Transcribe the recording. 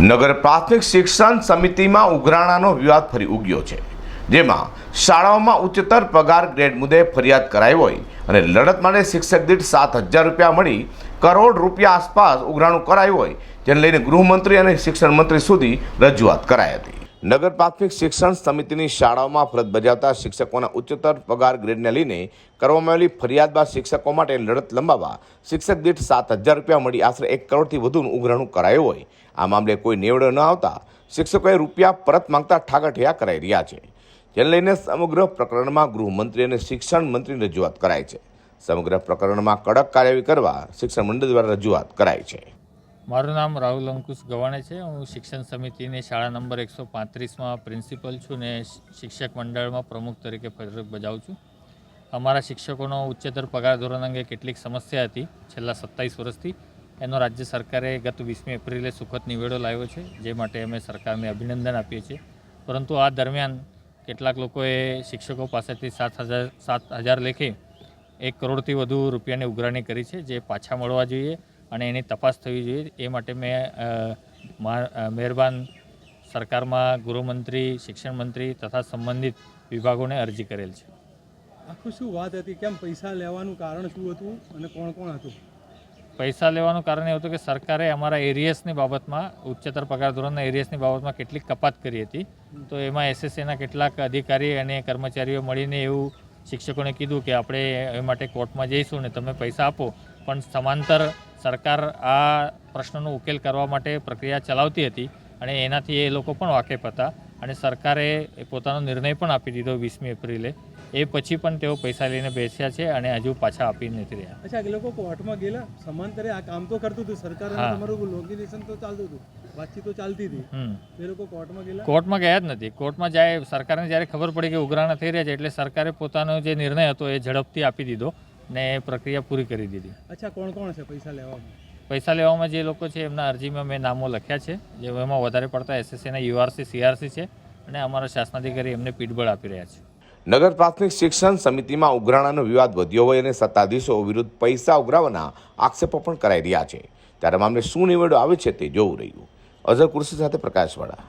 નગર પ્રાથમિક શિક્ષણ સમિતિમાં ઉઘરાણાનો વિવાદ ફરી ઉગ્યો છે, જેમાં શાળાઓમાં ઉચ્ચતર પગાર ગ્રેડ મુદ્દે ફરિયાદ કરાઈ હોય અને લડત માટે શિક્ષક દીઠ સાત હજાર રૂપિયા મળી કરોડ રૂપિયા આસપાસ ઉઘરાણું કરાયું હોય, જેને લઈને ગૃહમંત્રી અને શિક્ષણ મંત્રી સુધી રજૂઆત કરાઈ હતી. નગર પ્રાથમિક શિક્ષણ સમિતિની શાળાઓમાં ફરજ બજાવતા શિક્ષકોના ઉચ્ચતર પગાર ગ્રેડને લઈને કરવામાં આવેલી ફરિયાદ બાદ શિક્ષકો માટે લડત લંબાવવા શિક્ષક દીઠ સાત હજાર રૂપિયા મળી આશરે એક કરોડથી વધુનું ઉઘરાણું કરાયું હોય. આ મામલે કોઈ નિવડો ન આવતા શિક્ષકોએ રૂપિયા પરત માંગતા ઠાગઠિયા કરાઈ રહ્યા છે. જેને લઈને સમગ્ર પ્રકરણમાં ગૃહમંત્રી અને શિક્ષણ મંત્રીની રજૂઆત કરાઈ છે. સમગ્ર પ્રકરણમાં કડક કાર્યવાહી કરવા શિક્ષણ મંડળ દ્વારા રજૂઆત કરાઈ છે. મારું નામ રાહુલ અંકુશ ગવાણે છે. હું શિક્ષણ સમિતિની શાળા નંબર એકસો પાંત્રીસમાં પ્રિન્સિપલ છું ને શિક્ષક મંડળમાં પ્રમુખ તરીકે ફરજ બજાવું છું. અમારા શિક્ષકોનો ઉચ્ચતર પગાર ધોરણ અંગે કેટલીક સમસ્યા હતી છેલ્લા સત્તાવીસ વર્ષથી. એનો રાજ્ય સરકારે ગત વીસમી એપ્રિલે સુખદ નિવેડો લાવ્યો છે, જે માટે અમે સરકારને અભિનંદન આપીએ છીએ. પરંતુ આ દરમિયાન કેટલાક લોકોએ શિક્ષકો પાસેથી સાત હજાર સાત હજાર લેખે એક કરોડથી વધુ રૂપિયાની ઉઘરાણી કરી છે, જે પાછા મળવા જોઈએ. અને એની તપાસ થવી જોઈએ. એ માટે મેં મહેરબાન સરકારમાં ગૃહમંત્રી શિક્ષણ મંત્રી તથા સંબંધિત વિભાગોને અરજી કરેલ છે. આખું શું વાત હતી? કેમ પૈસા લેવાનું કારણ શું હતું અને કોણ કોણ હતું? પૈસા લેવાનું કારણ એવું હતું કે સરકારે અમારા એરિયસની બાબતમાં ઉચ્ચતર પગાર ધોરણના એરિયસની બાબતમાં કેટલીક કપાત કરી હતી. તો એમાં એસએસસીના કેટલાક અધિકારી અને કર્મચારીઓ મળીને એવું શિક્ષકોને કીધું કે આપણે એ માટે કોર્ટમાં જઈશું ને તમે પૈસા આપો. પણ સમાંતર સરકાર આ પ્રશ્નનો ઉકેલ કરવા માટે પ્રક્રિયા ચલાવતી હતી અને એનાથી એ લોકો પણ વાકેફ હતા અને સરકારે પોતાનો નિર્ણય પણ આપી દીધો વીસમી એપ્રિલે. એ પછી પણ તેઓ પૈસા લઈને બેસ્યા છે અને હજુ પાછા આપી નથી રહ્યા. અચ્છા એ લોકો કોર્ટમાં ગયેલા? સમાંતરે આ કામ તો કરતું હતું સરકાર તમારું લોગિનેશન તો ચાલતું હતું વાતચીતો ચાલતી હતી. એ લોકો કોર્ટમાં ગયેલા? કોર્ટમાં ગયા જ નથી. કોર્ટમાં જાય સરકારને જ્યારે ખબર પડી કે ઉઘરાણા થઈ રહ્યા છે એટલે સરકારે પોતાનો જે નિર્ણય હતો એ ઝડપથી આપી દીધો. ને પ્રક્રિયા પૂરી કરી દીધી. અચ્છા કોણ કોણ છે પૈસા લેવામાં? પૈસા લેવામાં જે લોકો છે એમના અરજીમાં મેં નામો લખ્યા છે જે એમાં વધારે પડતા એસએસસીના યુઆરસી સીઆરસી છે અને અમારા શાસનાધિકારી એમને પીઠબળ આપી રહ્યા છે. નગર પ્રાથમિક શિક્ષણ સમિતિમાં ઉઘરાણાનો વિવાદ વધ્યો હોય અને સત્તાધીશો વિરુદ્ધ પૈસા ઉઘરાવવાના આક્ષેપો પણ કરાઈ રહ્યા છે. ત્યારે મામલે શું નિવેડો આવે છે તે જોવું રહ્યું. અઝર કુર્સી સાથે પ્રકાશવાળા.